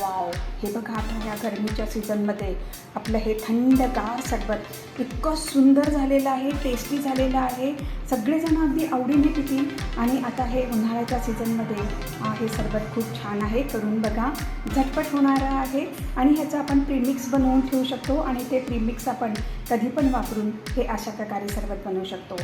Wow. हे बघा आता ह्या गरमीच्या सीझनमध्ये आपलं हे थंडगार सरबत इतकं सुंदर झालेलं आहे टेस्टी झालेलं आहे. सगळेजण अगदी आवडीने पितील. आणि आता हे उन्हाळ्याच्या सीझनमध्ये हे सरबत खूप छान आहे. करून बघा. झटपट होणारं आहे. आणि ह्याचं आपण प्रीमिक्स बनवून ठेवू शकतो. आणि ते प्रीमिक्स आपण कधी पण वापरून हे अशा प्रकारे सरबत बनवू शकतो.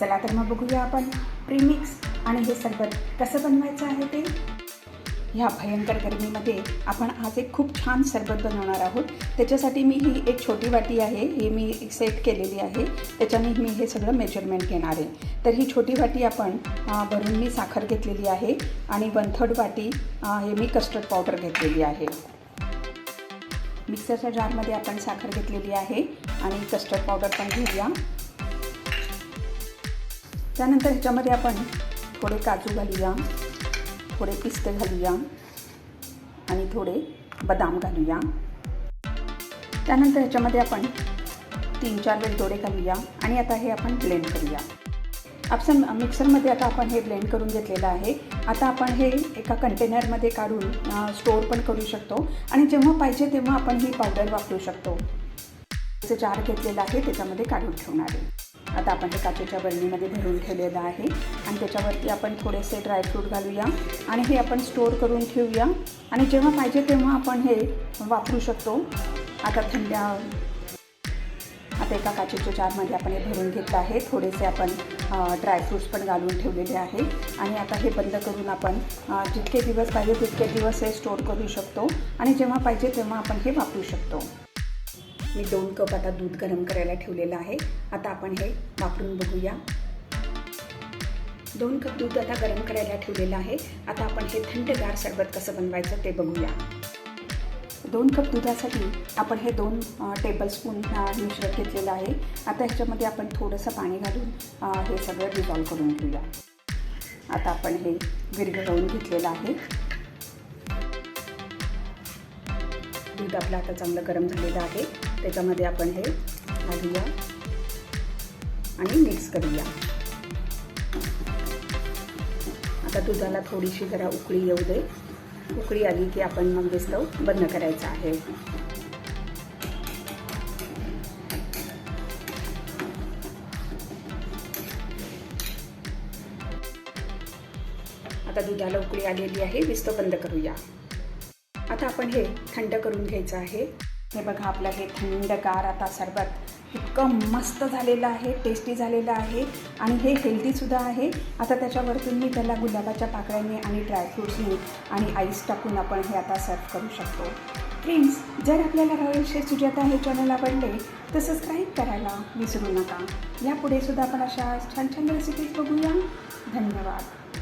चला तर मग बघूया आपण प्रीमिक्स आणि हे सरबत कसं बनवायचं आहे ते. ह्या भयंकर गरमीमध्ये आपण आज एक खूप छान सरबत बनवणार आहोत. त्याच्यासाठी मी ही एक छोटी वाटी आहे ही मी सेट केलेली आहे. त्याच्याने मी हे सगळं मेजरमेंट घेणार आहे. तर ही छोटी वाटी आपण भरून मी साखर घेतलेली आहे आणि वन थर्ड वाटी हे मी कस्टर्ड पावडर घेतलेली आहे. मिक्सरच्या जारमध्ये आपण साखर घेतलेली आहे आणि कस्टर्ड पावडर पण घेऊया. त्यानंतर ह्याच्यामध्ये आपण थोडे काजू घालूया. थोडे पिस्ते घालूया आणि थोडे बदाम घालूया. त्यानंतर ह्याच्यामध्ये आपण तीन चार वेलदोडे घालूया आणि आता हे आपण ब्लेंड करूया. आपण मिक्सरमध्ये आता आपण हे ब्लेंड करून घेतलेलं आहे. आता आपण हे एका कंटेनरमध्ये काढून स्टोअर पण करू शकतो आणि जेव्हा पाहिजे तेव्हा आपण ही पावडर वापरू शकतो. जे जार घेतलेलं आहे त्याच्यामध्ये काढून ठेवणार आहे. आता आपण हे काचेच्या बरणीमध्ये भरून ठेवलेलं आहे. आणि त्याच्यावरती आपण थोडेसे ड्रायफ्रूट घालूया. आणि हे आपण स्टोअर करून ठेवूया. आणि जेव्हा पाहिजे तेव्हा आपण हे वापरू शकतो. आता थंड आता एका काचेच्या जारमध्ये आपण हे भरून घेतलं आहे. थोडेसे आपण ड्रायफ्रूट्स पण घालून ठेवलेले आहे. आणि आता हे बंद करून आपण जितके दिवस पाहिजे तितके दिवस हे स्टोअर करू शकतो. आणि जेव्हा पाहिजे तेव्हा आपण हे वापरू शकतो. मी दोन कप आता दूध गरम करायला ठेवलेलं आहे. आता आपण हे वापरून बघूया. दोन कप दूध आता गरम करायला ठेवलेलं आहे. आता आपण हे थंडगार सरबत कसं बनवायचं ते बघूया. दोन कप दुधासाठी आपण हे दोन टेबलस्पून मिश्रण घेतलेलं आहे. आता ह्याच्यामध्ये आपण थोडंसं पाणी घालून हे सगळं डिझॉल्व करून घेऊया. आता आपण हे विरघळवून घेतलेलं आहे. दूध आपलं आता चांगलं गरम झालेलं आहे. त्याच्यामध्ये आपण हे घालूया आणि मिक्स करूया. आता दुधाला थोडीशी जरा उकळी येऊ दे. उकळी आली की आपण मग स्टव बंद करायचं आहे. आता दुधाला उकळी आलेली आहे. विस्तव बंद करूया. आता आपण हे थंड करून घ्यायचं आहे. हे बघा आपलं हे थंडगार आता सरबत इतकं मस्त झालेलं आहे टेस्टी झालेलं आहे आणि हे हेल्दीसुद्धा आहे. आता त्याच्यावरतून मी त्याला गुलाबाच्या पाकळ्याने आणि ड्रायफ्रूट्सने आणि आईस टाकून आपण हे आता सर्व करू शकतो. फ्रेंड्स जर आपल्याला रॉयल शेफ सुजाता हे चॅनल आवडले तर सबस्क्राईब करायला विसरू नका. यापुढे सुद्धा आपण अशा छान छान रेसिपीज बघूया. धन्यवाद.